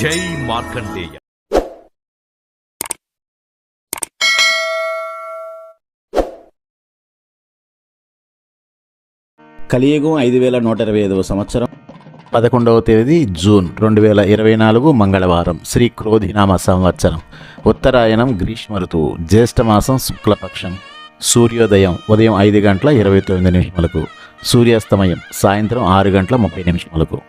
జై మార్కండేయ. కలియుగం ఐదు వేల నూట ఇరవై ఐదవ సంవత్సరం. పదకొండవ తేదీ జూన్ రెండు వేల ఇరవై నాలుగు మంగళవారం శ్రీ క్రోధినామ సంవత్సరం. ఉత్తరాయణం గ్రీష్మ ఋతువు జ్యేష్ఠమాసం శుక్లపక్షం. సూర్యోదయం ఉదయం ఐదు గంటల ఇరవై తొమ్మిది నిమిషములకు సూర్యాస్తమయం సాయంత్రం ఆరు గంటల ముప్పై నిమిషములకు.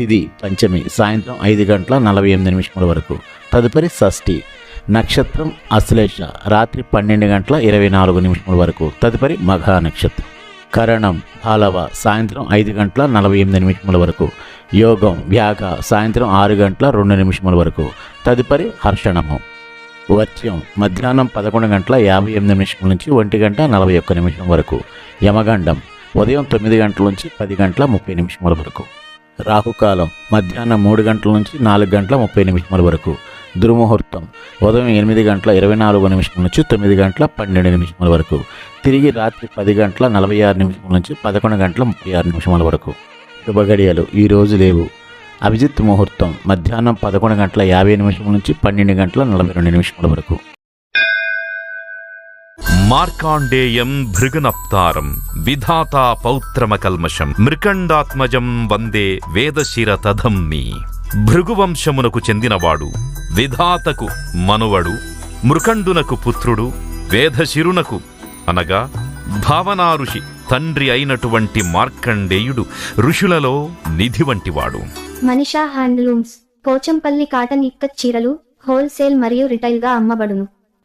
ఇది పంచమి సాయంత్రం ఐదు గంటల నలభై ఎనిమిది నిమిషముల వరకు. తదుపరి షష్ఠి నక్షత్రం అశ్లేష రాత్రి పన్నెండు గంటల ఇరవై నాలుగు నిమిషముల వరకు. తదుపరి మఘా నక్షత్రం. కరణం హలవ సాయంత్రం ఐదు గంటల నలభై ఎనిమిది నిమిషముల వరకు. యోగం వ్యాఘ సాయంత్రం ఆరు గంటల రెండు నిమిషముల వరకు. తదుపరి హర్షణము. వర్త్యం మధ్యాహ్నం పదకొండు గంటల యాభై ఎనిమిది నిమిషముల నుంచి ఒంటి గంట నలభై ఒక్క నిమిషం వరకు. యమగండం ఉదయం తొమ్మిది గంటల నుంచి పది గంటల ముప్పై నిమిషముల వరకు. రాహుకాలం మధ్యాహ్నం మూడు గంటల నుంచి నాలుగు గంటల ముప్పై నిమిషముల వరకు. దుర్ముహూర్తం ఉదయం ఎనిమిది గంటల ఇరవై నాలుగు నిమిషం నుంచి తొమ్మిది గంటల పన్నెండు నిమిషముల వరకు. తిరిగి రాత్రి పది గంటల నలభై ఆరు నిమిషముల నుంచి పదకొండు గంటల ముప్పై ఆరు నిమిషముల వరకు. శుభగడియలు ఈ రోజు లేవు. అభిజిత్ ముహూర్తం మధ్యాహ్నం పదకొండు గంటల యాభై నిమిషం నుంచి పన్నెండు గంటల నలభై రెండు నిమిషముల వరకు. మార్కాండేయం భృగునప్తారం విధాతా పౌత్రమకల్మషం మృకండాత్మజం వందే వేదశిర తధంమి భృగువంశమునకు చెందినవాడు విధాతకు మనువడు మృకండునకు పుత్రుడు వేదశిరునకు అనగా భావనా ఋషి తండ్రి అయినటువంటి మార్కండేయుడు ఋషులలో నిధి వంటివాడు. మనిషా హ్యాండ్లూమ్స్ పోచంపల్లి కాటన్ ఇక్కత్ చీరలు హోల్సేల్ మరియు రిటైల్గా అమ్మబడును.